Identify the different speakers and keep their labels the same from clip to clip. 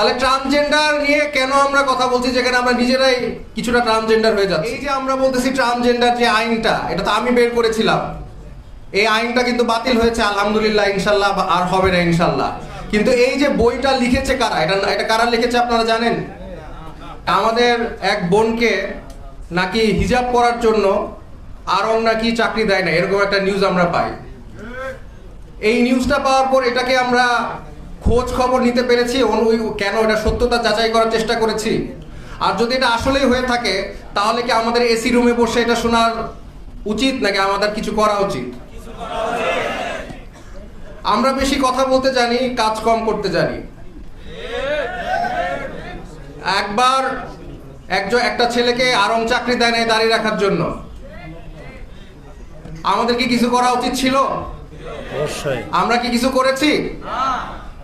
Speaker 1: তাহলে ট্রান্সজেন্ডার নিয়ে কেন আমরা কথা বলছি যেখানে আমরা নিজেরাই কিছুটা ট্রান্সজেন্ডার হয়ে যাচ্ছি? এই যে আমরা বলতেছি ট্রান্সজেন্ডার যে আইনটা, এটা তো আমি বের করেছিলাম। এই আইনটা কিন্তু বাতিল হয়েছে, আলহামদুলিল্লাহ, ইনশাল্লাহ আর হবে না, ইনশাল্লাহ। কিন্তু এই যে বইটা লিখেছে কারা, এটা এটা কারা লিখেছে আপনারা জানেন? আমাদের এক বোনকে নাকি হিজাব পরার জন্য আরং নাকি চাকরি দেয় না, এরকম একটা নিউজ আমরা পাই। এই নিউজটা পাওয়ার পর এটাকে আমরা খোঁজ খবর নিতে পেরেছি ওই- কেন এটা সত্যতা যাচাই করার চেষ্টা করেছি। আর যদি এটা আসলেই হয়ে থাকে তাহলে কি আমাদের এসি রুমে বসে এটা শোনার উচিত নাকি আমাদের কিছু করা উচিত? আমরা বেশি কথা বলতে জানি কাজ কম করতে জানি। একবার একজন একটা ছেলেকে আরং চাকরি দেয় নাই দাঁড়িয়ে রাখার জন্য। আমাদের কি কিছু করা উচিত ছিল? আমরা কি কিছু করেছি?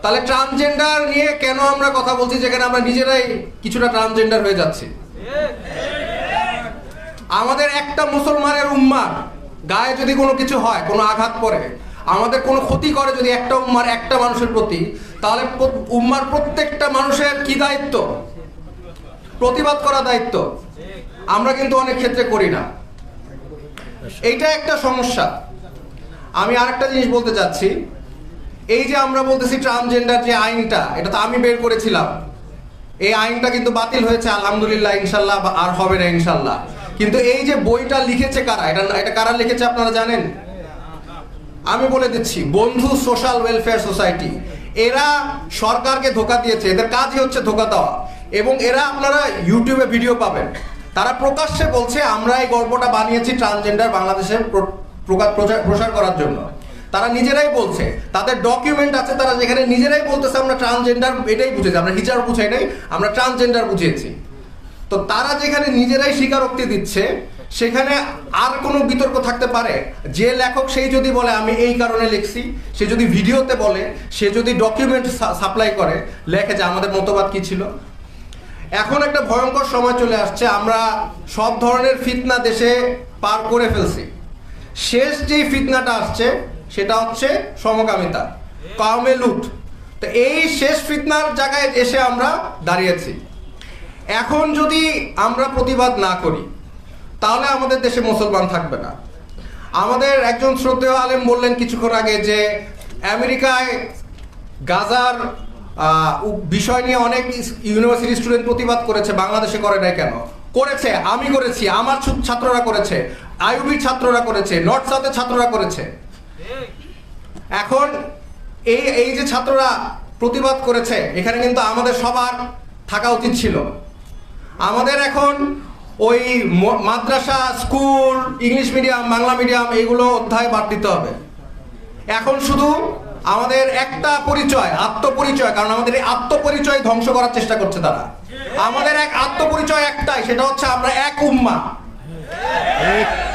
Speaker 1: তাহলে ট্রান্সজেন্ডার নিয়ে কেন আমরা কথা বলছি যেখানে আমরা নিজেরাই কিছুটা ট্রান্সজেন্ডার হয়ে যাচ্ছি? আমাদের একটা মুসলমানের উম্মার গায়ে যদি কোনো কিছু হয়, কোনো আঘাত পড়ে, আমাদের কোনো ক্ষতি করে যদি একটা উম্মার একটা মানুষের প্রতি, তাহলে উম্মার প্রত্যেকটা মানুষের কি দায়িত্ব? প্রতিবাদ করা দায়িত্ব। আমরা কিন্তু অনেক ক্ষেত্রে করি না। এইটা একটা সমস্যা। আমি আরেকটা জিনিস বলতে চাচ্ছি। এই যে আমরা বলতেছি ট্রান্সজেন্ডার যে আইনটা, এটা তো আমি বের করেছিলাম। এই আইনটা কিন্তু বাতিল হয়েছে, আলহামদুলিল্লাহ, ইনশাল্লাহ আর হবে না, ইনশাল্লাহ। কিন্তু এই যে বইটা লিখেছে কারা? এটা এটা কারা লিখেছে আপনারা জানেন? আমি বলে দিচ্ছি, বন্ধু সোশ্যাল ওয়েলফেয়ার সোসাইটি। এরা সরকারকে ধোকা দিয়েছে, এদের কাজই হচ্ছে ধোকা দেওয়া। এবং এরা আপনারা ইউটিউবে ভিডিও পাবেন। তারা প্রকাশ্যে বলছে, আমরা এই গল্পটা বানিয়েছি ট্রান্সজেন্ডার বাংলাদেশে প্র- প্রচার প্রসার করার জন্য। তারা নিজেরাই বলছে। তাদের ডকুমেন্ট আছে, তারা যেখানে নিজেরাই বলতেছে, আমরা ট্রান্সজেন্ডার এটাই বুঝেছি। আমরা হিজার বুঝাই নাই, আমরা ট্রান্সজেন্ডার বুঝিয়েছি। তো তারা যেখানে নিজেরাই স্বীকারোক্তি দিচ্ছে, সেখানে আর কোনো বিতর্ক থাকতে পারে। যে লেখক সেই যদি বলে, আমি এই কারণে লিখছি, সে যদি ভিডিওতে বলে, সে যদি ডকুমেন্ট সাপ্লাই করে, লেখে যে আমাদের মতবাদ কি ছিল। এখন একটা ভয়ঙ্কর সময় চলে আসছে, আমরা সব ধরনের ফিতনা দেশে পার করে ফেলছি। শেষ যেই ফিতনাটা আসছে সেটা হচ্ছে সমকামিতা কামে লুট। তো এই শেষ ফিতনার জায়গায় এসে আমরা দাঁড়িয়েছি। এখন যদি আমরা প্রতিবাদ না করি, তাহলে আমাদের দেশে মুসলমান থাকবে না। আমাদের একজন শ্রদ্ধেয় আলেম বললেন কিছুক্ষণ আগে যে, আমেরিকায় গাজার বিষয় নিয়ে অনেক ইউনিভার্সিটি স্টুডেন্ট প্রতিবাদ করেছে, বাংলাদেশে করে নাই কেন? করেছে, আমি করেছি, আমার ছাত্ররা করেছে আইউবির ছাত্ররা করেছে, নর্থ সাউথের ছাত্ররা করেছে। এখন এই এই যে ছাত্ররা প্রতিবাদ করেছে, এখানে কিন্তু আমাদের সবার থাকা উচিত ছিল। আমাদের এখন ওই মাদ্রাসা, school, English medium, Bangla medium এগুলো অধ্যায় বাদ দিতে হবে। এখন শুধু আমাদের একটা পরিচয়, আত্মপরিচয়, কারণ আমাদের এই আত্মপরিচয় ধ্বংস করার চেষ্টা করছে তারা। আমাদের এক আত্মপরিচয় একটাই, সেটা হচ্ছে আমরা এক উম্মা।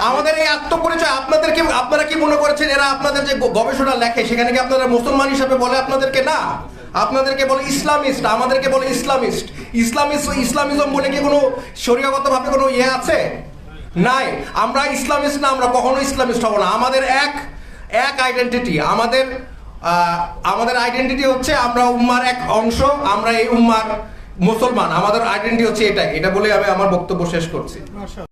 Speaker 1: আমাদের এই আত্মপরিচয় আপনাদেরকে, আপনারা কি মনে করেছেন এরা আপনাদের যে গবেষণা লেখে, সেখানে কি আপনারা মুসলমান হিসাবে বলে আপনাদেরকে? না। আপনাদেরকে বলে ইসলামিস্ট, আমাদেরকে বলে ইসলামিস্ট। ইসলামিস্ট ইসলামিজম বলে কি কোনো শরীয়গত ভাবে কোনো ইয়ে আছে? নাই। আমরা ইসলামিস্ট না, আমরা কখনো ইসলামিস্ট হব না। আমাদের এক এক আইডেন্টিটি আমাদের আমাদের আইডেন্টিটি হচ্ছে আমরা উম্মার এক অংশ, আমরা এই উম্মার মুসলমান। আমাদের আইডেন্টিটি হচ্ছে এটাই। এটা বলে আমি আমার বক্তব্য শেষ করছি।